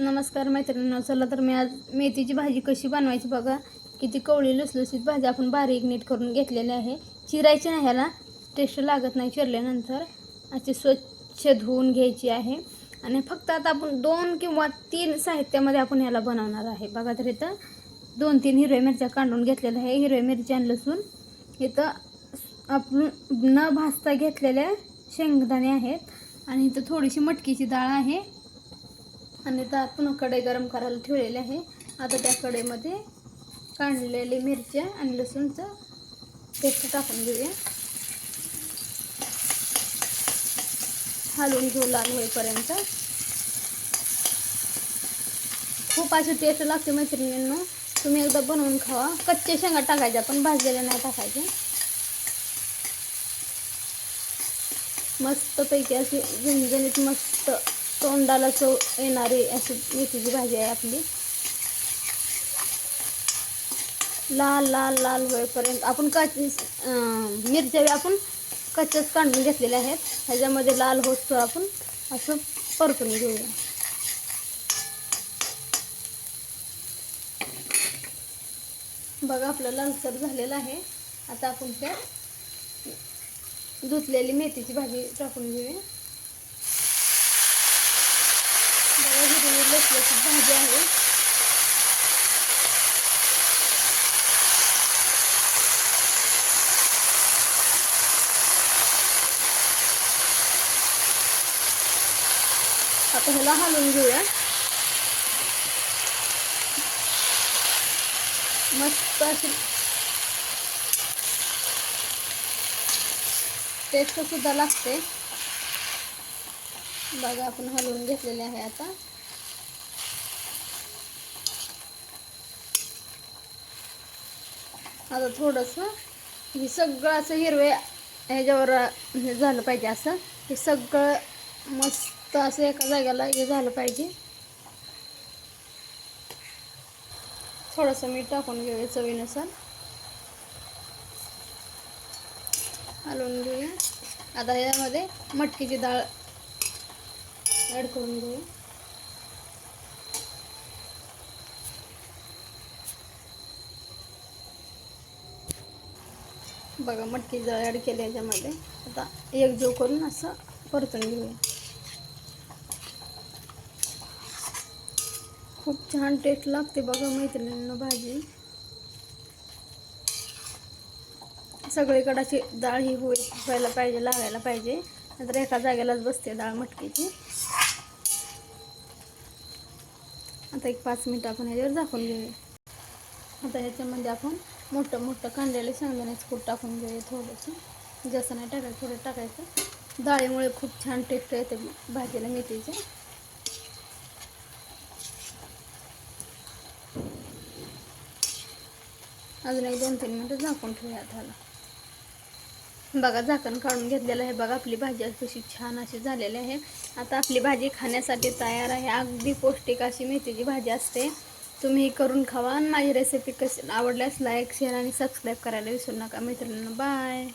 नमस्कार मैत्रिणींनो चला तर मी आज मेथीची भाजी कशी बनवायची बघा. किती कवळी लुसलुसीत भाजी आपण बारीक नीट करून घेतलेली आहे. चिरायची नाही ह्याला टेस्ट लागत नाही चिरल्यानंतर. अशी स्वच्छ धुवून घ्यायची आहे. आणि फक्त आता आपण दोन किंवा तीन साहित्यामध्ये आपण ह्याला बनवणार आहे. बघा तर इथं दोन तीन हिरव्या मिरच्या काढून घेतलेल्या आहे. हिरव्या मिरच्या आणि लसूण. इथं आपण न भाजता घेतलेल्या शेंगदाणे आहेत. आणि इथं थोडीशी मटकीची डाळ आहे. आणि तर आपण कढई गरम करायला ठेवलेली आहे. आता त्या कढईमध्ये काढलेली मिरच्या आणि लसूणचं पेस्ट टाकून घेऊया. हलवून घेऊ लाल होईपर्यंत. खूप अशी टेस्ट लागते मैत्रिणींनो. तुम्ही एकदा बनवून खावा. कच्चे शेंगा टाकायच्या पण भाजलेल्या नाही टाकायच्या मस्तपैकी अशी झणझणीत मस्त तोंडाला चव येणारी अशी मेथीची भाजी आहे आपली. लाल लाल लाल होईपर्यंत आपण कच मिरच्या आपण कच्च्याच काढून घेतलेल्या आहेत. ह्याच्यामध्ये लाल होतो आपण असं परतून घेऊया. बघा आपलं लालसर झालेला आहे. आता आपण त्यात धुतलेली मेथीची भाजी टाकून घेऊया. लसलसीत भाजी घेऊया मस्त टेस्ट सुद्धा लागते आपण हलवून आहे आता. आता थोडंसं हे सगळं असं हिरवे ह्याच्यावर हे झालं पाहिजे असं. हे सगळं मस्त असं एका जागेला हे झालं पाहिजे. थोडंसं मीठ टाकून घेऊया चवीनुसार. हलवून घेऊया. आता ह्यामध्ये मटकीची डाळ ॲड करून घेऊया बघा मटकी जळ ॲड केली याच्यामध्ये. आता एकजीव करून असं परतून घेऊया. खूप छान टेस्ट लागते बघा मैत्रिणींना भाजी. सगळीकडाची डाळ ही होय व्हायला पाहिजे लागायला पाहिजे. नंतर एका जागेलाच बसते डाळ मटकीची. आता एक पाच मिनिट आपण ह्याच्यावर झाकून घेऊया. आता ह्याच्यामध्ये आपण मोठं मोठं कांद्याला शेंगदाण्याचं कूट टाकून घेऊया थोडंसं. जास्त नाही टाकायचं थोडं टाकायचं. डाळीमुळे खूप छान टेस्ट येते भाजीला मेथीचे. अजून एक दोन तीन मिनटं झाकून ठेवूया त्याला बघा झाकण काढून घेतलेलं आहे. बघा आपली भाजी कशी छान अशी झालेली आहे. आता आपली भाजी खाण्यासाठी तयार आहे. अगदी पौष्टिक अशी मेथीची भाजी असते. तुम्ही करून खावा आणि माझी रेसिपी कशी आवडल्यास लाईक शेअर आणि सबस्क्राईब करायला विसरू नका. मित्रांनो बाय